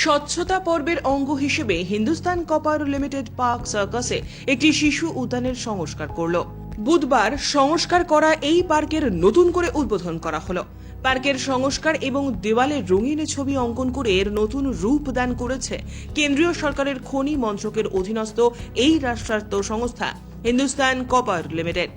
স্বচ্ছতা পর্বের অঙ্গ হিসেবে হিন্দুস্তান কপার লিমিটেড পার্ক সার্কাসে একটি শিশু উদ্যানের সংস্কার করল। বুধবার সংস্কার করা এই পার্কের নতুন করে উদ্বোধন করা হলো। পার্কের সংস্কার এবং দেওয়ালে রঙিন ছবি অঙ্কন করে এর নতুন রূপ দান করেছে কেন্দ্রীয় সরকারের খনি মন্ত্রকের অধীনস্থ এই রাষ্ট্রায়ত্ত সংস্থা, হিন্দুস্তান কপার লিমিটেড।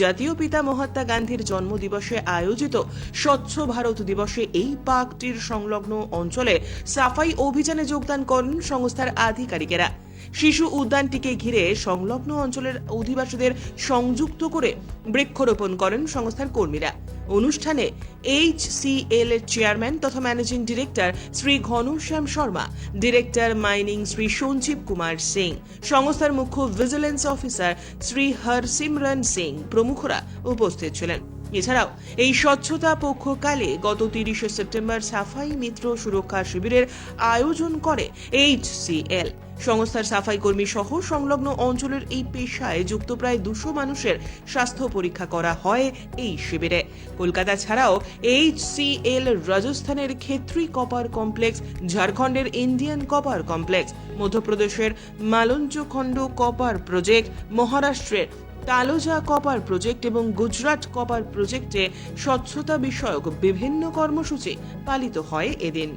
জাতীয় পিতা মহাত্মা গান্ধীর জন্মদিবসে আয়োজিত স্বচ্ছ ভারত দিবসে এই পার্কটির সংলগ্ন অঞ্চলে সাফাই অভিযানে যোগদান করেন সংস্থার আধিকারিকেরা। শিশু উদ্যানটিকে ঘিরে সংলগ্ন অঞ্চলের অধিবাসীদের সংযুক্ত করে বৃক্ষরোপণ করেন সংস্থার কর্মীরা। অনুষ্ঠানে এইচ সি এল এর চেয়ারম্যান তথা managing director Shri Ghanshyam Sharma director mining Shri Sanjeev Kumar Singh, সংস্থার মুখ্য ভিজিলেন্স অফিসার শ্রী হরসিমরন সিং প্রমুখরা উপস্থিত ছিলেন। এছাড়াও এই স্বচ্ছতা পক্ষকালে গত তিরিশে সেপ্টেম্বর সাফাই মিত্র সুরক্ষা শিবিরের আয়োজন করে এইচসিএল সংস্থার সাফাই কর্মী সহ সংলগ্ন অঞ্চলের এই পেশায় যুক্ত প্রায় দুশো মানুষের স্বাস্থ্য পরীক্ষা করা হয় এই শিবিরে। কলকাতা ছাড়াও এইচসিএল রাজস্থানের ক্ষেত্রী কপার কমপ্লেক্স, ঝাড়খণ্ডের ইন্ডিয়ান কপার কমপ্লেক্স, মধ্যপ্রদেশের মালঞ্চখণ্ড কপার প্রজেক্ট, মহারাষ্ট্রের তালোজা কপার প্রজেক্ট এবং গুজরাট কপার প্রজেক্টে স্বচ্ছতা বিষয়ক বিভিন্ন কর্মসূচি পালিত হয় এদিন।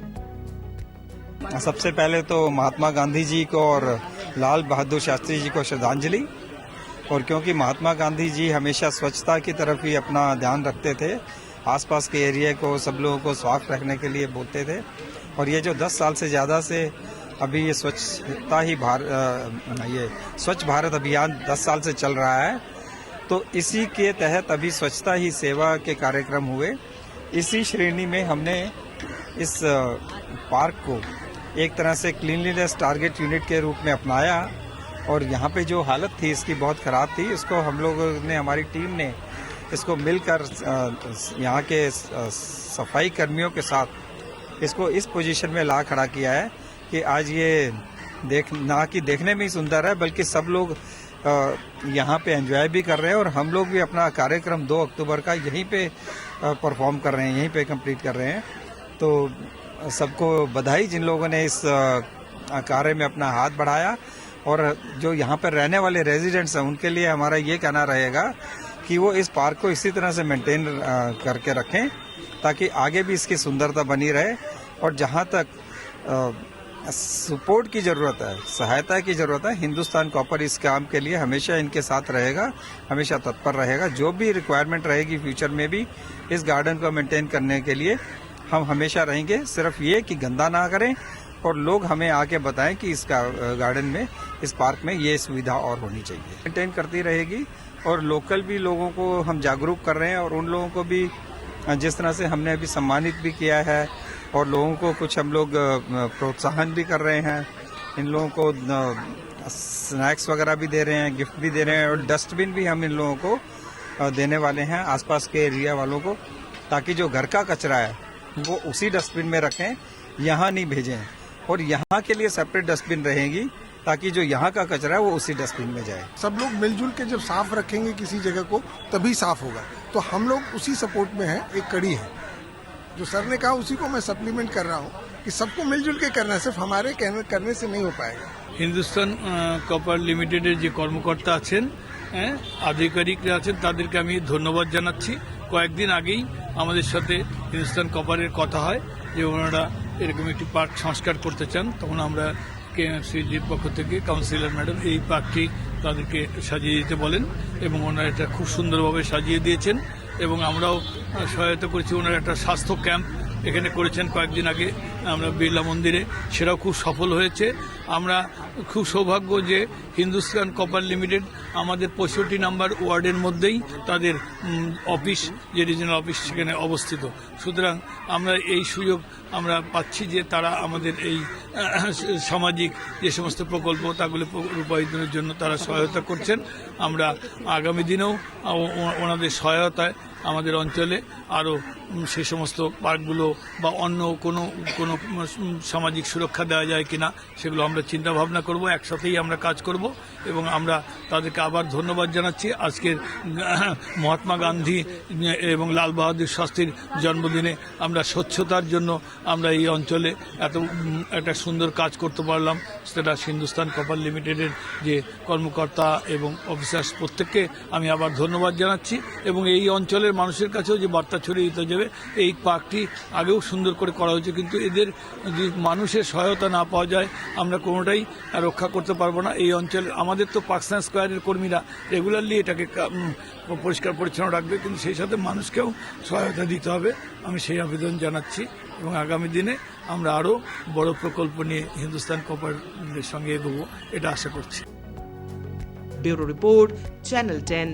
सबसे पहले तो महात्मा गांधी जी को और लाल बहादुर शास्त्री जी को श्रद्धांजलि। और क्योंकि महात्मा गांधी जी हमेशा स्वच्छता की तरफ़ ही अपना ध्यान रखते थे, आसपास के एरिया को, सब लोगों को साफ़ रखने के लिए बोलते थे। और ये जो 10 साल से ज़्यादा से अभी ये स्वच्छता ही भार ये स्वच्छ भारत अभियान 10 साल से चल रहा है। तो इसी के तहत अभी स्वच्छता ही सेवा के कार्यक्रम हुए। इसी श्रेणी में हमने इस पार्क को एक तरह से क्लीनलीनेस टारगेट यूनिट के रूप में अपनाया और यहाँ पे जो हालत थी, इसकी बहुत ख़राब थी। इसको हम लोगों ने, हमारी टीम ने इसको मिलकर यहाँ के सफ़ाई कर्मियों के साथ इसको इस पोजीशन में ला खड़ा किया है कि आज ये देख, ना कि देखने में ही सुंदर है, बल्कि सब लोग यहाँ पे एंजॉय भी कर रहे हैं और हम लोग भी अपना कार्यक्रम 2 अक्टूबर का यहीं पे परफॉर्म कर रहे हैं, यहीं पे कंप्लीट कर रहे हैं। तो सबको बधाई, जिन लोगों ने इस कार्य में अपना हाथ बढ़ाया और जो यहाँ पर रहने वाले रेजिडेंट्स हैं, उनके लिए हमारा ये कहना रहेगा कि वो इस पार्क को इसी तरह से मेंटेन करके रखें ताकि आगे भी इसकी सुंदरता बनी रहे और जहाँ तक सपोर्ट की ज़रूरत है, सहायता की ज़रूरत है, हिंदुस्तान कॉपर इस काम के लिए हमेशा इनके साथ रहेगा, हमेशा तत्पर रहेगा। जो भी रिक्वायरमेंट रहेगी फ्यूचर में भी, इस गार्डन को मेंटेन करने के लिए हम हमेशा रहेंगे, सिर्फ़ ये कि गंदा ना करें और लोग हमें आके बताएँ कि इस गार्डन में, इस पार्क में ये सुविधा और होनी चाहिए। मेंटेन करती रहेगी और लोकल भी लोगों को हम जागरूक कर रहे हैं और उन लोगों को भी, जिस तरह से हमने अभी सम्मानित भी किया है और लोगों को कुछ हम लोग प्रोत्साहन भी कर रहे हैं। इन लोगों को स्नैक्स वगैरह भी दे रहे हैं, गिफ्ट भी दे रहे हैं और डस्टबिन भी हम इन लोगों को देने वाले हैं आसपास के एरिया वालों को, ताकि जो घर का कचरा है वो उसी डस्टबिन में रखें यहाँ नहीं भेजें और यहाँ के लिए सेपरेट डस्टबिन रहेगी ताकि जो यहाँ का कचरा है वो उसी डस्टबिन में जाए सब लोग मिलजुल के जब साफ रखेंगे किसी जगह को तभी साफ होगा तो हम लोग उसी सपोर्ट में हैं एक कड़ी है जो सर ने कहा उसी को मैं सप्लीमेंट कर रहा हूँ कि सबको मिलजुल के करना है सिर्फ हमारे कहने करने से नहीं हो पाएगा হিন্দুস্তান আহ, কপার লিমিটেডের যে কর্মকর্তা আছেন হ্যাঁ আধিকারিকরা আছেন তাদেরকে আমি ধন্যবাদ জানাচ্ছি কয়েকদিন আগেই আমাদের সাথে হিন্দুস্তান কপারের কথা হয়, যে ওনারা এরকম একটি পার্ক সংস্কার করতে চান, তখন আমরা কেএমসিজির পক্ষ থেকে কাউন্সিলর ম্যাডাম এই পার্কটি তাদেরকে সাজিয়ে দিতে বলেন এবং ওনারা এটা খুব সুন্দরভাবে সাজিয়ে দিয়েছেন এবং আমরাও সহায়তা করেছি। ওনারা একটা স্বাস্থ্য ক্যাম্প এখানে করেছেন কয়েকদিন আগে। আমরা বিড়লা মন্দিরে। সেটাও খুব সফল হয়েছে। আমরা খুব সৌভাগ্য যে হিন্দুস্তান কপার লিমিটেড আমাদের পঁয়ষট্টি নাম্বার ওয়ার্ডের মধ্যেই তাদের অফিস যে রিজনাল অফিস সেখানে অবস্থিত। সুতরাং আমরা এই সুযোগ আমরা পাচ্ছি যে তারা আমাদের এই সামাজিক যে সমস্ত প্রকল্প তাগুলো রূপায়িতনের জন্য তারা সহায়তা করছেন। আমরা আগামী দিনেও ওনাদের সহায়তায় আমাদের অঞ্চলে আরও সে সমস্ত পার্কগুলো বা অন্য কোনো কোনো সামাজিক সুরক্ষা দেওয়া যায় কিনা সেগুলো আমরা চিন্তা ভাবনা করব, একসাথেই আমরা কাজ করব এবং আমরা তাদেরকে আবার ধন্যবাদ জানাচ্ছি। আজকের মহাত্মা গান্ধী এবং লাল বাহাদুর শাস্ত্রীর জন্মদিনে আমরা স্বচ্ছতার জন্য আমরা এই অঞ্চলে এত একটা সুন্দর কাজ করতে পারলাম। সেটা হিন্দুস্তান কপার লিমিটেডের যে কর্মকর্তা এবং অফিসার্স প্রত্যেককে আমি আবার ধন্যবাদ জানাচ্ছি এবং এই অঞ্চলের মানুষের কাছেও যে বার্তা ছড়িয়ে দিতে যাবে, এই পার্কটি আগেও সুন্দর করে করা হয়েছে, কিন্তু এদের মানুষের সহায়তা না পাওয়া যায়, আমরা কোনোটাই রক্ষা করতে পারব না। এই অঞ্চলে, আমাদের তো পার্কসান স্কোয়ারের কর্মীরা রেগুলারলি এটাকে পরিষ্কার পরিচ্ছন্ন রাখবে, কিন্তু সেই সাথে মানুষকেও সহায়তা দিতে হবে। আমি সেই আবেদন জানাচ্ছি এবং আগামী দিনে আমরা আরও বড় প্রকল্প নিয়ে হিন্দুস্তান কপারের সঙ্গে এগোবো, এটা আশা করছি। Bureau report, channel ten.